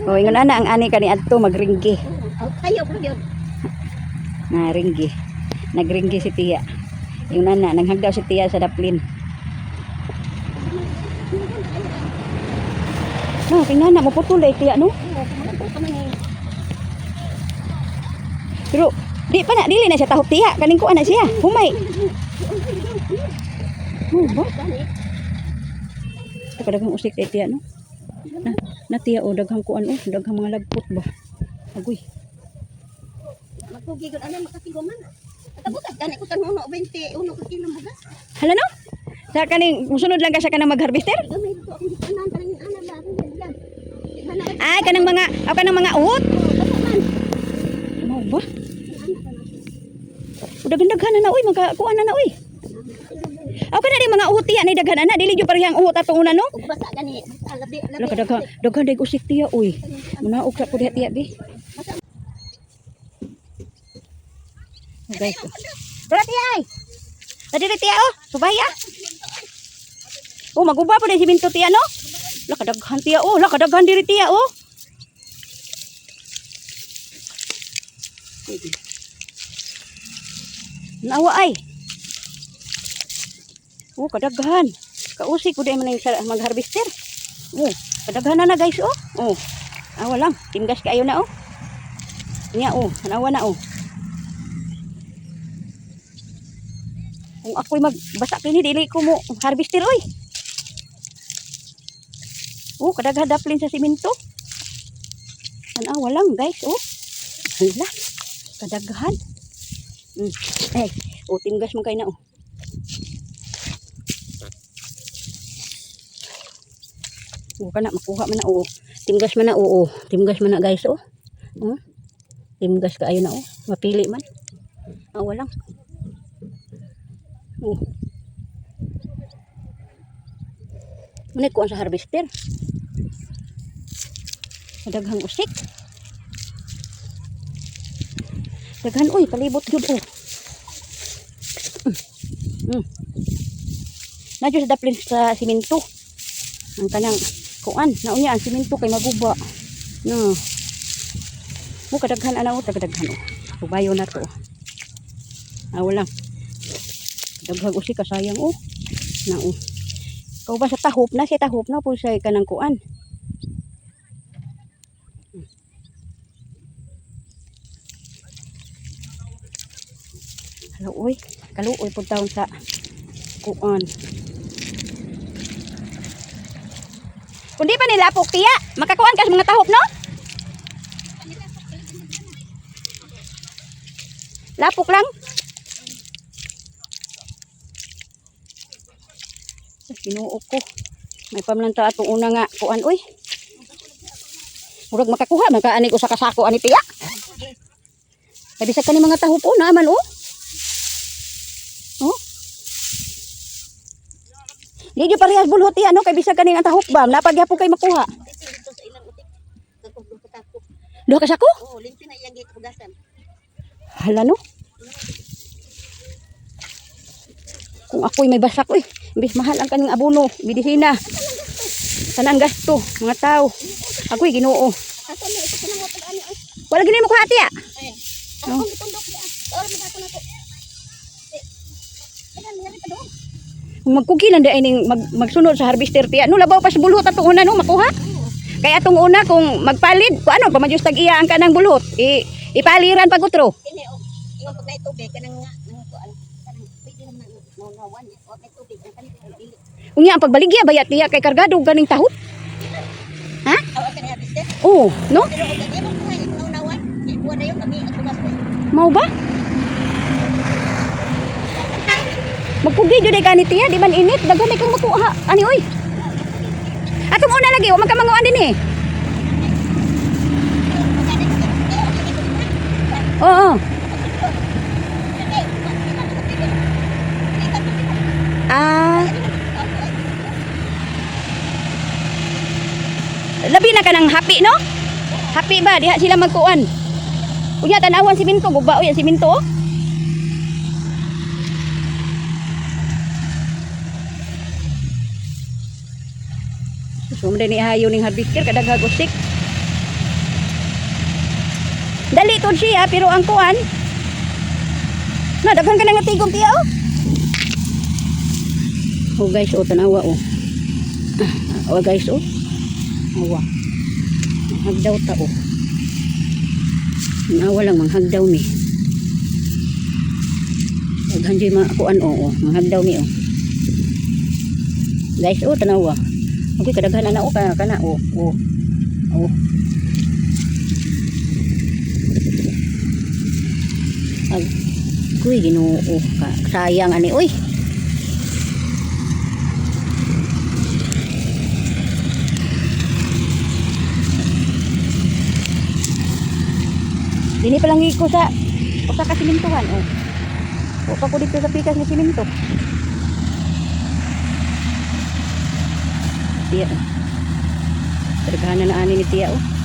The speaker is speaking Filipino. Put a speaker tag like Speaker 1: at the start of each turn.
Speaker 1: O, ingon ana ang ani kani adto magringgi.
Speaker 2: Oh, kayo po yun.
Speaker 1: Na ringgi. Nagringgi si Tia. Ingon ana nanghagdaw si Tia sa daplin. No, tingnan na mo putol eh Tia no. Pero di pa na dili na siya tahop Tia. Kaning ko ana siya. Humay. Oh, ba? Ito kadagang usik Tia no. Na, na Tia o daghang kuan o daghang mga lagpot ba. Agoy.
Speaker 2: Magpugi ko ano makasigo man. Tapos gani ko tanuno 20 uno ka kilo bugas.
Speaker 1: Hala no? Sa kaning musunod lang ka siya mag-harvester?
Speaker 2: Ako yan. Mana
Speaker 1: Ay, kanang mga, aw kanang mga uhot. Ano ba? Daghan-daghan na na, uy. Magkakuan na na, uy. Aw ka na di mga uhot tiya na daghan na. Dili dyo parehang uhot atong una, no?
Speaker 2: Basa gani. Labi labi.
Speaker 1: Wala ka daghan, daghan day usik tiya, uy. Munaog ka ko diha tiya, bi. Guys. Dara tiya, ay. Dali tiya, oh. Subaya. Oh, maguba din si Minto tiya, no? Wala ka daghan tiya, oh. Wala ka daghan diri tiya, oh. Nawa ay. Oh, kadaghan. Kausi ko man yung mag-harvester. Oh, kadaghan na na guys, oh. Oh. Awa lang. Timgas kayo na, oh. Nya, oh. Nawa na, oh. Kung ako'y magbasa kini, dili ko mo harvester, oy. Oh, kadaghan daplin sa simento. Tanawa lang, guys, oh. Hala. Kadaghan. Mm. Eh, oh, timgas mo kayo na, oh. Oo ka na, makuha man na, oo. Timgas man na, oo. Timgas man na, guys, oh. Oh. Timgas ka, ayun na, oh. Mapili man. Ah, walang. Oh. Manit ko sa harvester. Daghang usik. Daghan, uy, palibot yun, oh. Mm. Mm. Nadyo sa daplin sa simento ang kanang kuan naunya ang simento kay maguba. No. Mo kadaghan ana mo kadaghan o. Subayo na to. Ah wala. Daghag usi ka sayang o. Na o. Kau ba sa tahop na siya tahop na po siya kanang kuan uy. Kaluoy. Po taon sa kuan. Kung di pa nilapok, tiya, makakuan ka sa mga tahop, no? Lapok lang. Kinuo ko. May pamlanta atong una nga kuan, uy. Murag makakuha, makaani ko sa ani tiya. Sabi sa kani mga tahop, naaman, oh. Oh. Di nyo parehas bulhot yan, no? Kay bisag kaning ang tahok ba? Napagyapo kay makuha.
Speaker 2: Ko.
Speaker 1: Duha ka sako?
Speaker 2: Oo, limpi na iyang gikugasan.
Speaker 1: Hala, no? Kung ako'y may basak, uy. Bis mahal ang kaning abono, medisina. Tanang gasto, mga tao. Ako'y ginoo. Wala gini mo kuhati, ah.
Speaker 2: Eh.
Speaker 1: No?
Speaker 2: Ako gitundok niya. Or mo ako na to. Eh. Kailan nga rin doon.
Speaker 1: Kung magkugilan di ay ning mag, magsunod sa harvester tiya. No, labaw pas bulhot atong una, no? Makuha. Kaya atong una, kung magpalid, kung ano, pamadjus tag iya ang kanang bulhot. I, ipaliran pag utro.
Speaker 2: Kini o. Ingon pag tubig kanang nang kuan. Pwede naman mo nawan. O may tubig ang kanang dili.
Speaker 1: Unya ang pagbaligya bayat tiya kay kargado ganing tahot. Ha? Oo, no?
Speaker 2: Pero og dili mo kuha. Ikuha na kami ko.
Speaker 1: Mau ba? Magpugi jud ay ganit tiya, di man init, daghan ay kang makuha. Ani oy. Ato mo na lagi, wa man ka manguan din eh. Oo. Ah, labi na ka ng happy, no? Happy ba? Diha sila magkuan. Unya tanawan si Minto, guba o yan si Minto. oh. So, mo ni hayo ning harvester kadagag usik. Dali to siya pero ang kuan. Na daghan ka na nga tigom tiya oh. Oh guys, oh tanawa oh. Ah, Oh guys, oh. Awa. Hagdaw ta oh. Nawa lang manghagdaw ni. Daghan jud mga kuan oh, oh. manghagdaw ni oh. Guys, oh tanawa. Okay, kadaghan na oh kana kana oh. Oh. Oh. Ag kuy ginoo ka sayang ani oy. Dini pa lang ko sa usa ka simintuhan oh. O pa ko dito sa pikas ni siminto. Tiya. Tergana na ani ni tiya oh.